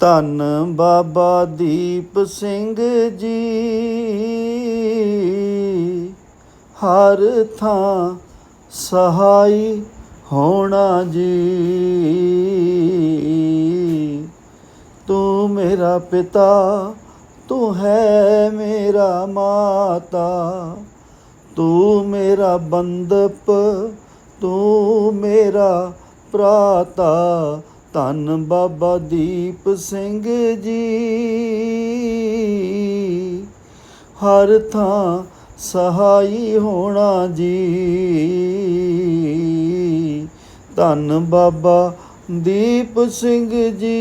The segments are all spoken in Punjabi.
ਧੰਨ ਬਾਬਾ ਦੀਪ ਸਿੰਘ ਜੀ। ਹਰ ਥਾਂ ਸਹਾਈ ਹੋਣਾ ਜੀ। ਤੂੰ ਮੇਰਾ ਪਿਤਾ, ਤੂੰ ਹੈ ਮੇਰਾ ਮਾਤਾ। ਤੂੰ ਮੇਰਾ ਬੰਦਪ, ਤੂੰ ਮੇਰਾ ਭਰਾਤਾ। ਧੰਨ ਬਾਬਾ ਦੀਪ ਸਿੰਘ ਜੀ। ਹਰ ਥਾਂ ਸਹਾਈ ਹੋਣਾ ਜੀ। ਧੰਨ ਬਾਬਾ ਦੀਪ ਸਿੰਘ ਜੀ।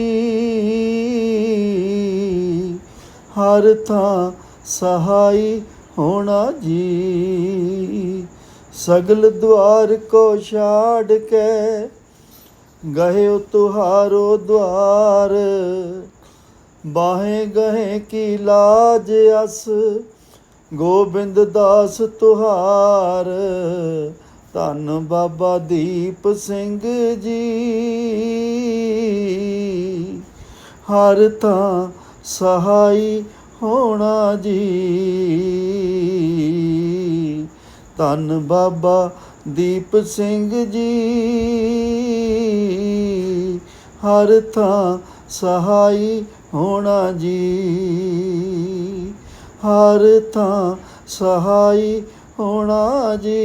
ਹਰ ਥਾਂ ਸਹਾਈ ਹੋਣਾ ਜੀ। ਸਗਲ ਦੁਆਰ ਕੋ ਛਾੜ ਕੇ ਗਏ ਤੁਹਾਰੋ ਦੁਆਰ, ਬਾਹੇ ਗਏ ਕੀ ਲਾਜ ਅਸ, ਗੋਬਿੰਦ ਦਾਸ ਤੁਹਾਰ। ਧੰਨ ਬਾਬਾ ਦੀਪ ਸਿੰਘ ਜੀ। ਹਰ ਥਾਂ ਸਹਾਈ ਹੋਣਾ ਜੀ। ਧੰਨ ਬਾਬਾ ਦੀਪ ਸਿੰਘ ਜੀ ਹਰ ਥਾਂ ਸਹਾਈ ਹੋਣਾ ਜੀ। ਹਰ ਥਾਂ ਸਹਾਈ ਹੋਣਾ ਜੀ।